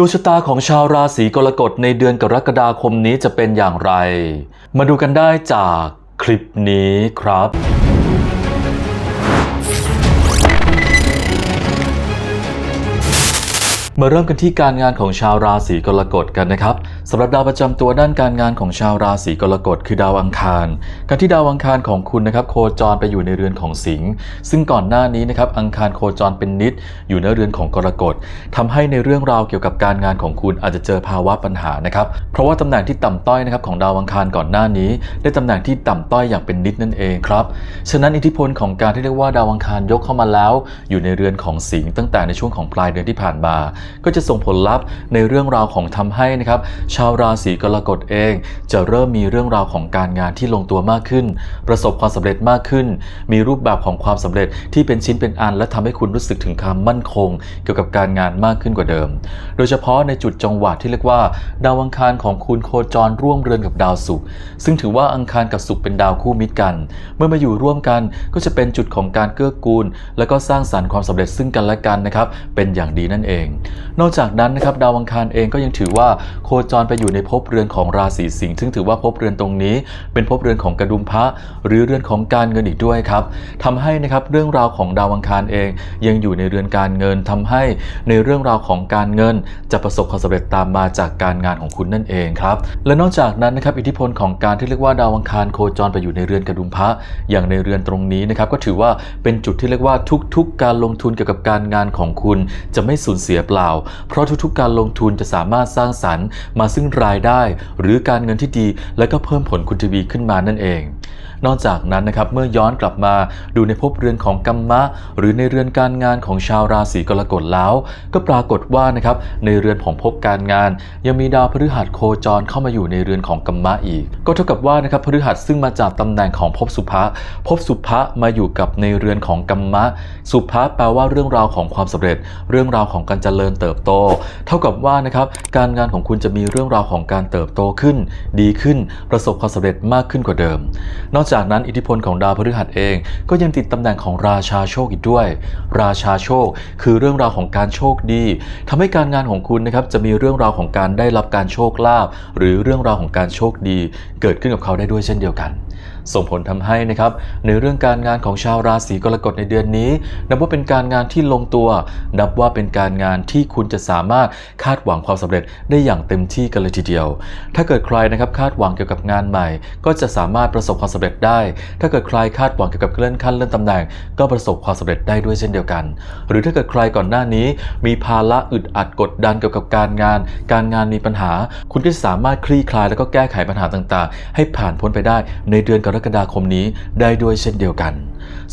ดวงชะตาของชาวราศีกรกฎในเดือนกรกฎาคมนี้จะเป็นอย่างไร มาดูกันได้จากคลิปนี้ครับ มาเริ่มกันที่การงานของชาวราศีกรกฎกันนะครับ สำหรับดาวประจำตัวด้านการงานของชาวราศีกรกฎคือดาวอังคาร การที่ดาวอังคารของคุณนะครับโคจรไปอยู่ในเรือนของสิงห์ซึ่งก่อนหน้านี้นะครับอังคารโคจรเป็นนิดอยู่ในเรือนของกรกฎทำให้ในเรื่องราวเกี่ยวกับการงานของคุณอาจจะเจอภาวะปัญหานะครับเพราะว่าตำแหน่งที่ต่ำต้อยนะครับของดาวอังคารก่อนหน้านี้ ได้ตำแหน่งที่ต่ำต้อยอย่างเป็นนิดนั่นเองครับฉะนั้นอิทธิพลของการที่เรียกว่าดาวอังคารยกเข้ามาแล้ว อยู่ในเรือนของสิงห์ตั้งแต่ในช่วงของปลายเดือนที่ผ่านมา ก็จะส่งผลลัพธ์ในเรื่องราวของทำให้นะครับชาวราศีกรกฎเอง จะเริ่มมีเรื่องราวของการงานที่ลงตัวมากขึ้น ประสบความสำเร็จมากขึ้น มีรูปแบบของความสำเร็จที่เป็นชิ้นเป็นอัน และทำให้คุณรู้สึกถึงความมั่นคง เกี่ยวกับการงานมากขึ้นกว่าเดิม โดยเฉพาะในจุดจังหวะที่เรียกว่า ดาวอังคารของคุณโคจรร่วมเรือนกับดาวศุกร์ซึ่งถือว่าอังคารกับศุกร์เป็นดาวคู่มิตรกัน เมื่อมาอยู่ร่วมกันก็จะเป็นจุดของการเกื้อกูล และก็สร้างสรรค์ความสำเร็จซึ่งกันและกันนะครับเป็นอย่างดีนั่นเอง นอกจากนั้นนะครับดาวอังคารเองก็ยังถือว่าโคจรไปอยู่ในภพเรือนของราศีสิงห์ซึ่งถือว่าภพเรือนตรงนี้ เป็นภพเรือนของกระดุมพระหรือเรือนของการเงินอีกด้วยครับทำให้นะครับเรื่องราวของดาวอังคารเอง ยังอยู่ในเรือนการเงินทำให้ในเรื่องราวของการเงิน จะประสบความสำเร็จตามมาจากการงานของคุณนั่นเองครับและนอกจากนั้นนะครับอิทธิพลของการที่เรียกว่าดาวอังคารโคจรไปอยู่ในเรือนกระดุมพระอย่างในเรือนตรงนี้นะครับก็ถือว่าเป็นจุดที่เรียกว่าทุกๆ การลงทุนเกี่ยวกับการงานของคุณ จะไม่สูญเสียเปล่า เพราะทุกๆ การลงทุนจะสามารถสร้างสรรค์มาซึ่งรายได้หรือการเงินที่ดี และก็เพิ่มผลคุณทวีขึ้นมานั่นเอง นอกจากนั้นนะครับเมื่อย้อนกลับมาดูในภพเรือนของกัมมะ หรือในเรือนการงานของชาวราศีกรกฎแล้ว ก็ปรากฏว่านะครับในเรือนของภพการงาน ยังมีดาวพฤหัสโคจรเข้ามาอยู่ในเรือนของกัมมะอีก ก็เท่ากับว่านะครับพฤหัสซึ่งมาจากตำแหน่งของภพสุภะภพสุภะมาอยู่กับในเรือนของกัมมะ สุภะแปลว่าเรื่องราวของความสำเร็จ เรื่องราวของการเจริญเติบโต เท่ากับว่านะครับการงานของคุณจะมีเรื่องราวของการเติบโตขึ้น ดีขึ้นประสบความสำเร็จมากขึ้นกว่าเดิม นอกจากนั้นอิทธิพลของดาวพฤหัสเอง ก็ยังติดตำแหน่งของราชาโชคอีกด้วย ราชาโชคคือเรื่องราวของการโชคดีทำให้การงานของคุณนะครับจะมีเรื่องราวของการได้รับการโชคลาภหรือเรื่องราวของการโชคดี เกิดขึ้นกับเขาได้ด้วยเช่นเดียวกัน ส่งผลทำให้นะครับในเรื่องการงานของชาวราศีกรกฎในเดือนนี้ นับว่าเป็นการงานที่ลงตัว นับว่าเป็นการงานที่คุณจะสามารถคาดหวังความสำเร็จได้อย่างเต็มที่กันเลยทีเดียว ถ้าเกิดใครนะครับคาดหวังเกี่ยวกับงานใหม่ ก็จะสามารถประสบความสำเร็จได้ ถ้าเกิดใครคาดหวังเกี่ยวกับเลื่อนขั้นเลื่อนตำแหน่ง ก็ประสบความสำเร็จได้ด้วยเช่นเดียวกัน หรือถ้าเกิดใครก่อนหน้านี้ มีภาระอึดอัดกดดันเกี่ยวกับการงาน การงานมีปัญหา คุณก็สามารถคลี่คลายแล้วก็แก้ไขปัญหาต่างๆ ให้ผ่านพ้นไปได้ในเดือนกรกฎาคมนี้ได้ด้วยเช่นเดียวกัน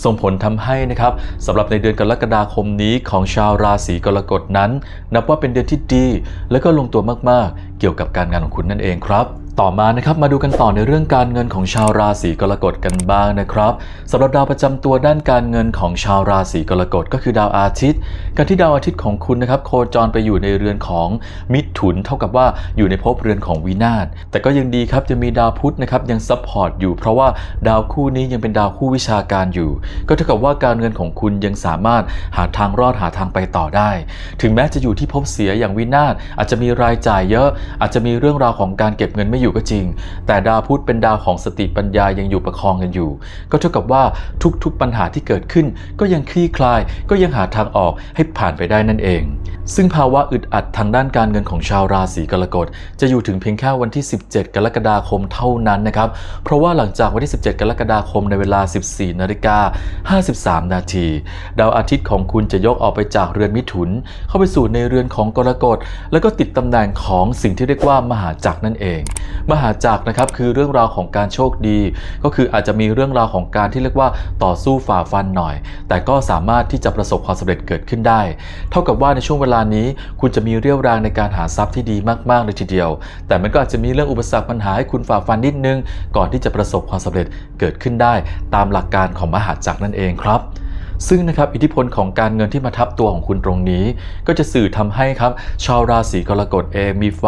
ส่งผลทำให้นะครับสำหรับในเดือนกรกฎาคมนี้ของชาวราศีกรกฎนั้น นับว่าเป็นเดือนที่ดี และก็ลงตัวมากๆ เกี่ยวกับการงานของคุณนั่นเองครับ ต่อมานะครับมาดูกันต่อในเรื่องการเงินของชาวราศีกรกฎกันบ้างนะครับสำหรับดาวประจำตัวด้านการเงินของชาวราศีกรกฎก็คือดาวอาทิตย์ การที่ดาวอาทิตย์ของคุณนะครับโคจรไปอยู่ในเรือนของมิถุน เท่ากับว่าอยู่ในภพเรือนของวินาศแต่ก็ยังดีครับจะมีดาวพุธนะครับยังซัพพอร์ตอยู่ เพราะว่าดาวคู่นี้ยังเป็นดาวคู่วิชาการอยู่ ก็เท่ากับว่าการเงินของคุณยังสามารถหาทางรอดหาทางไปต่อได้ ถึงแม้จะอยู่ที่ภพเสียอย่างวินาศอาจจะมีรายจ่ายเยอะ อาจจะมีเรื่องราวของการเก็บเงินไม่อยู่ก็จริง แต่ดาวพุธเป็นดาวของสติปัญญายังอยู่ประคองกันอยู่ ก็เท่ากับว่าทุกๆปัญหาที่เกิดขึ้น ก็ยังคลี่คลาย ก็ยังหาทางออกให้ผ่านไปได้นั่นเอง ซึ่งภาวะอึดอัดทางด้านการเงินของชาวราศีกรกฎจะอยู่ถึงเพียงแค่วันที่ 17 กรกฎาคมเท่านั้นนะครับ เพราะว่าหลังจากวันที่ 17 กรกฎาคมในเวลา 14นาฬิกา53 นาที ดาวอาทิตย์ของคุณจะยกออกไปจากเรือนมิถุน เข้าไปสู่ในเรือนของกรกฎแล้วก็ติดตำแหน่งของสิ่งที่เรียกว่ามหาจักรนั่นเองมหาจักรนะครับคือเรื่องราวของการโชคดี ก็คืออาจจะมีเรื่องราวของการที่เรียกว่าต่อสู้ฝ่าฟันหน่อย แต่ก็สามารถที่จะประสบความสำเร็จเกิดขึ้นได้ เท่ากับว่าในช่วงเวลานี้ คุณจะมีเรี่ยวแรงในการหาทรัพย์ที่ดีมากๆเลยทีเดียว แต่มันก็อาจจะมีเรื่องอุปสรรคปัญหาให้คุณฝ่าฟันนิดนึง ก่อนที่จะประสบความสำเร็จเกิดขึ้นได้ ตามหลักการของมหาจักรนั่นเองครับ ซึ่งนะครับอิทธิพลของการเงินที่มาทับตัวของคุณตรงนี้ ก็จะสื่อทำให้ครับชาวราศีกรกฎเองมีไฟ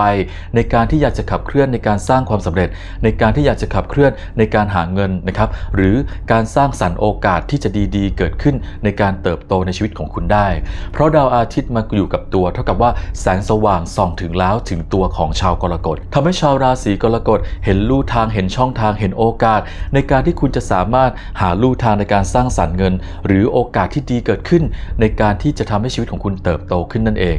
ในการที่อยากจะขับเคลื่อนในการสร้างความสำเร็จ ในการที่อยากจะขับเคลื่อนในการหาเงินนะครับหรือการสร้างสรรค์โอกาสที่จะดีๆ เกิดขึ้นในการเติบโตในชีวิตของคุณได้ เพราะดาวอาทิตย์มาอยู่กับตัว เท่ากับว่าแสงสว่างส่องถึงแล้วถึงตัวของชาวกรกฎทำให้ชาวราศีกรกฎเห็นลู่ทางเห็นช่องทางเห็นโอกาส ในการที่คุณจะสามารถหาลู่ทางในการสร้างสรรค์เงิน หรือโอกอกาสที่ดีเกิดขึ้น ในการที่จะทำให้ชีวิตของคุณเติบโตขึ้นนั่นเอง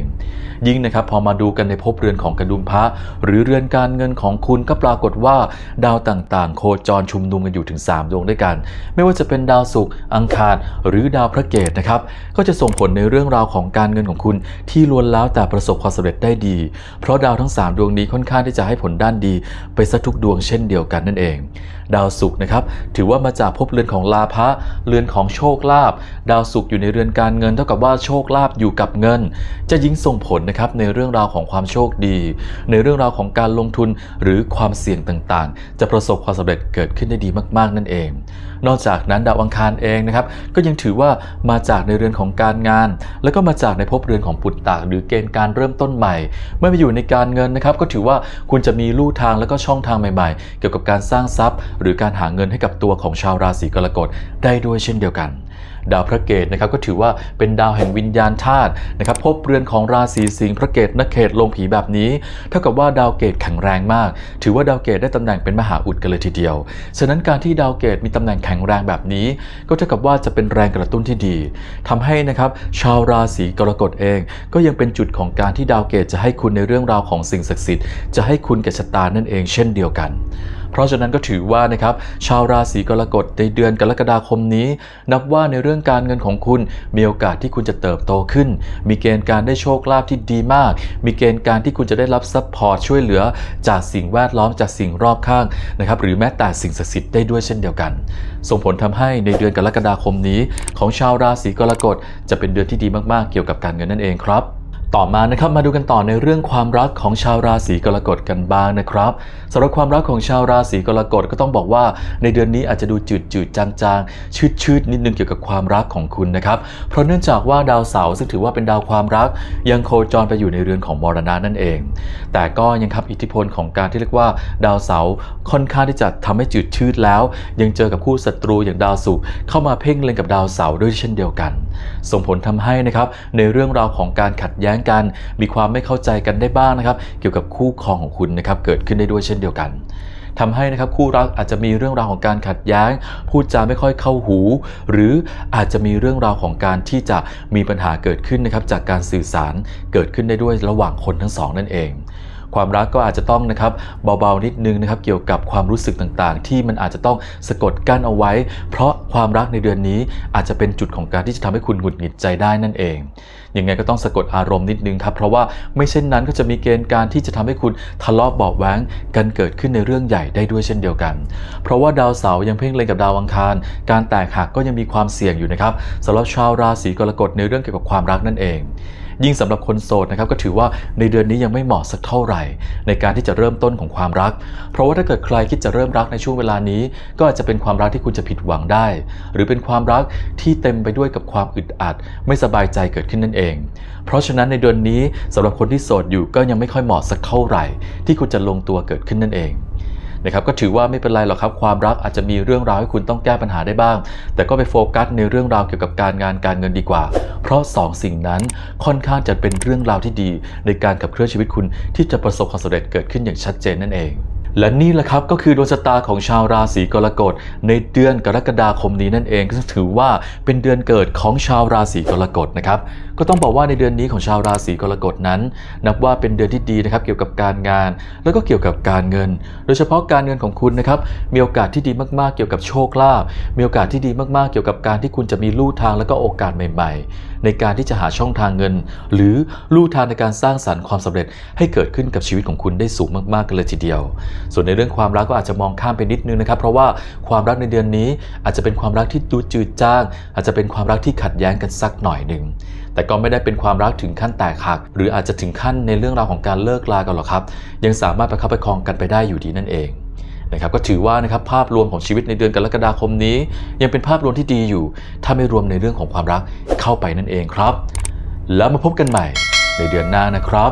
ยิ่งนะครับพอมาดูกันในภพเรือนของกระดุมพระหรือเรือนการเงินของคุณก็ปรากฏว่า ดาวต่างๆ โคจรชุมนุมกันอยู่ถึง 3 ดวงด้วยกัน ไม่ว่าจะเป็นดาวศุกร์อังคาร หรือดาวพระเกตนะครับก็จะส่งผลในเรื่องราวของการเงินของคุณ ที่ล้วนแล้วแต่ประสบความสำเร็จได้ดี เพราะดาวทั้ง 3 ดวงนี้ค่อนข้างที่จะให้ผลด้านดี ไปซะทุกดวงเช่นเดียวกันนั่นเอง ดาวศุกร์นะครับถือว่ามาจากภพเรือนของลาภะเรือนของโชคลาภดาวศุกร์อยู่ในเรือนการเงิน เท่ากับว่าโชคลาภอยู่กับเงิน จะยิ่งส่งผลนะครับในเรื่องราวของความโชคดี ในเรื่องราวของการลงทุนหรือความเสี่ยงต่างๆ จะประสบความสำเร็จเกิดขึ้นได้ดีมากๆนั่นเอง นอกจากนั้นดาวอังคารเองนะครับก็ยังถือว่ามาจากในเรือนของการงาน แล้วก็มาจากในภพเรือนของปุตตะหรือเกณฑ์การเริ่มต้นใหม่ เมื่อมาอยู่ในการเงินนะครับก็ถือว่าคุณจะมีลู่ทางแล้วก็ช่องทางใหม่ๆ เกี่ยวกับการสร้างทรัพย์ หรือการหาเงินให้กับตัวของชาวราศีกรกฎได้ด้วยเช่นเดียวกัน ดาวพระเกตนะครับก็ถือว่าเป็นดาวแห่งวิญญาณธาตุนะครับพบเรือนของราศีสิงห์พระเกตนักเขตลงผีแบบนี้ เท่ากับว่าดาวเกตแข็งแรงมาก ถือว่าดาวเกตได้ตำแหน่งเป็นมหาอุดกันเลยทีเดียว ฉะนั้นการที่ดาวเกตมีตำแหน่งแข็งแรงแบบนี้ ก็เท่ากับว่าจะเป็นแรงกระตุ้นที่ดีทำให้นะครับชาวราศีกรกฎเอง ก็ยังเป็นจุดของการที่ดาวเกตจะให้คุณในเรื่องราวของสิ่งศักดิ์สิทธิ์จะให้คุณแก่ชะตานั่นเองเช่นเดียวกัน เพราะฉะนั้นก็ถือว่านะครับชาวราศีกรกฎในเดือนกรกฎาคมนี้ นับว่าในเรื่องการเงินของคุณมีโอกาสที่คุณจะเติบโตขึ้น มีเกณฑ์การได้โชคลาภที่ดีมาก มีเกณฑ์การที่คุณจะได้รับซัพพอร์ตช่วยเหลือ จากสิ่งแวดล้อมจากสิ่งรอบข้างนะครับหรือแม้แต่สิ่งศักดิ์สิทธิ์ได้ด้วยเช่นเดียวกัน ส่งผลทำให้ในเดือนกรกฎาคมนี้ ของชาวราศีกรกฎจะเป็นเดือนที่ดีมากๆ เกี่ยวกับการเงินนั่นเองครับ ต่อมานะครับมาดูกันต่อในเรื่องความรักของชาวราศีกรกฎกันบ้างนะครับสำหรับความรักของชาวราศีกรกฎก็ต้องบอกว่า ในเดือนนี้อาจจะดูจืดจืดๆจางชืดชืดนิดนึงเกี่ยวกับความรักของคุณนะครับเพราะเนื่องจากว่าดาวเสาร์ซึ่งถือว่าเป็นดาวความรัก ยังโคจรไปอยู่ในเรือนของมรณะนั่นเอง แต่ก็ยังครับอิทธิพลของการที่เรียกว่า ดาวเสาร์ค่อนข้างที่จะทำให้จืดชืดแล้ว ยังเจอกับคู่ศัตรูอย่างดาวศุกร์เข้ามาเพ่งเล็งกับดาวเสาร์ด้วยเช่นเดียวกัน ส่งผลทำให้นะครับในเรื่องราวของการขัดแย้งกัน มีความไม่เข้าใจกันได้บ้างนะครับ เกี่ยวกับคู่ครองของคุณนะครับเกิดขึ้นได้ด้วยเช่นเดียวกันทำให้นะครับคู่รักอาจจะมีเรื่องราวของการขัดแย้ง พูดจาไม่ค่อยเข้าหู หรืออาจจะมีเรื่องราวของการที่จะมีปัญหาเกิดขึ้นนะครับจากการสื่อสารเกิดขึ้นได้ด้วยระหว่างคนทั้งสองนั่นเอง ความรักก็อาจจะต้องนะครับเบาๆนิดนึงนะครับเกี่ยวกับความรู้สึกต่างๆ ที่มันอาจจะต้องสะกดกั้นเอาไว้ เพราะความรักในเดือนนี้อาจจะเป็นจุดของการที่จะทำให้คุณหงุดหงิดใจได้นั่นเองยังไงก็ต้องสะกดอารมณ์นิดนึงครับเพราะว่าไม่เช่นนั้นก็จะมีเกณฑ์การที่จะทำให้คุณทะเลาะเบาะแว้งกันเกิดขึ้นในเรื่องใหญ่ได้ด้วยเช่นเดียวกัน เพราะว่าดาวเสาร์ยังเพ่งเล็งกับดาวอังคาร การแตกหักก็ยังมีความเสี่ยงอยู่นะครับสำหรับชาวราศีกรกฎในเรื่องเกี่ยวกับความรักนั่นเอง ยิ่งสำหรับคนโสดนะครับก็ถือว่าในเดือนนี้ยังไม่เหมาะสักเท่าไหร่ ในการที่จะเริ่มต้นของความรัก เพราะว่าถ้าเกิดใครคิดจะเริ่มรักในช่วงเวลานี้ ก็อาจจะเป็นความรักที่คุณจะผิดหวังได้ หรือเป็นความรักที่เต็มไปด้วยกับความอึดอัด ไม่สบายใจเกิดขึ้นนั่นเอง เพราะฉะนั้นในเดือนนี้สำหรับคนที่โสดอยู่ก็ยังไม่ค่อยเหมาะสักเท่าไหร่ ที่คุณจะลงตัวเกิดขึ้นนั่นเอง นะครับก็ถือว่าไม่เป็นไรหรอกครับ ความรักอาจจะมีเรื่องราวให้คุณต้องแก้ปัญหาได้บ้าง แต่ก็ไปโฟกัสในเรื่องราวเกี่ยวกับการงานการเงินดีกว่า เพราะสองสิ่งนั้นค่อนข้างจะเป็นเรื่องราวที่ดี ในการขับเคลื่อนชีวิตคุณที่จะประสบความสำเร็จเกิดขึ้นอย่างชัดเจนนั่นเอง และนี่แหละครับก็คือดวงชะตาของชาวราศีกรกฎในเดือนกรกฎาคมนี้นั่นเองก็ถือว่าเป็นเดือนเกิดของชาวราศีกรกฎนะครับก็ต้องบอกว่าในเดือนนี้ของชาวราศีกรกฎนั้น นับว่าเป็นเดือนที่ดีนะครับเกี่ยวกับการงาน แล้วก็เกี่ยวกับการเงิน โดยเฉพาะการเงินของคุณนะครับมีโอกาสที่ดีมากๆเกี่ยวกับโชคลาภมีโอกาสที่ดีมากๆเกี่ยวกับการที่คุณจะมีลู่ทางแล้วก็โอกาสใหม่ ๆในการที่จะหาช่องทางเงิน หรือลู่ทางในการสร้างสรรค์ความสำเร็จให้เกิดขึ้นกับชีวิตของคุณได้สูงมากๆกันเลยทีเดียว ส่วนในเรื่องความรักก็อาจจะมองข้ามไปนิดนึงนะครับ เพราะว่าความรักในเดือนนี้อาจจะเป็นความรักที่ดูจืดจ้าง อาจจะเป็นความรักที่ขัดแย้งกันสักหน่อยหนึ่งแต่ก็ไม่ได้เป็นความรักถึงขั้นแตกหัก หรืออาจจะถึงขั้นในเรื่องราวของการเลิกลากันหรอกครับ ยังสามารถประคับประคองกันไปได้อยู่ดีนั่นเอง นะครับก็ถือว่านะครับภาพรวมของชีวิตในเดือนกรกฎาคมนี้ ยังเป็นภาพรวมที่ดีอยู่ ถ้าไม่รวมในเรื่องของความรักเข้าไปนั่นเองครับ แล้วมาพบกันใหม่ในเดือนหน้านะครับ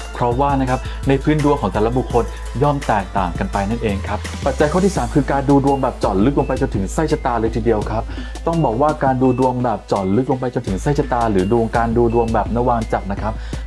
ราะว่านะครับในพื้นดวงของแต่ละบุคคลย่อมแตกต่างกันไปนั่นเองครับปัจจัยข้อที่ 3 คือการดูดวงแบบเจาะลึกลงไปจนถึงไส้ชะตาเลยทีเดียวครับต้องบอกว่าการดูดวงแบบเจาะลึกลงไปจนถึงไส้ชะตา หรือดวงการดูดวงแบบนวางจักรนะครับ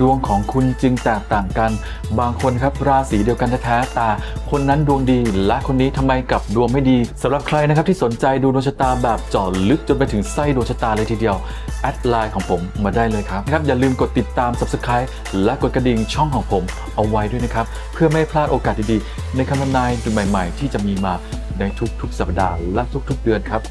ดวงของคุณจึงแตกต่างกัน บางคนครับราศีเดียวกันแท้ๆแต่คนนั้นดวงดี และคนนี้ทำไมกลับดวงไม่ดีสำหรับใครนะครับที่สนใจดูดวงชะตาแบบเจาะลึกจนไปถึงไส้ดวงชะตาเลยทีเดียวแอดไลน์ของผมมาได้เลยครับนะครับอย่าลืมกดติดตาม subscribe และกดกระดิ่งช่องของผมเอาไว้ด้วยนะครับ เพื่อไม่พลาดโอกาสดีๆ ในคำทำนายใหม่ ๆ ที่จะมีมาในทุกๆ สัปดาห์และทุก ๆ เดือนครับ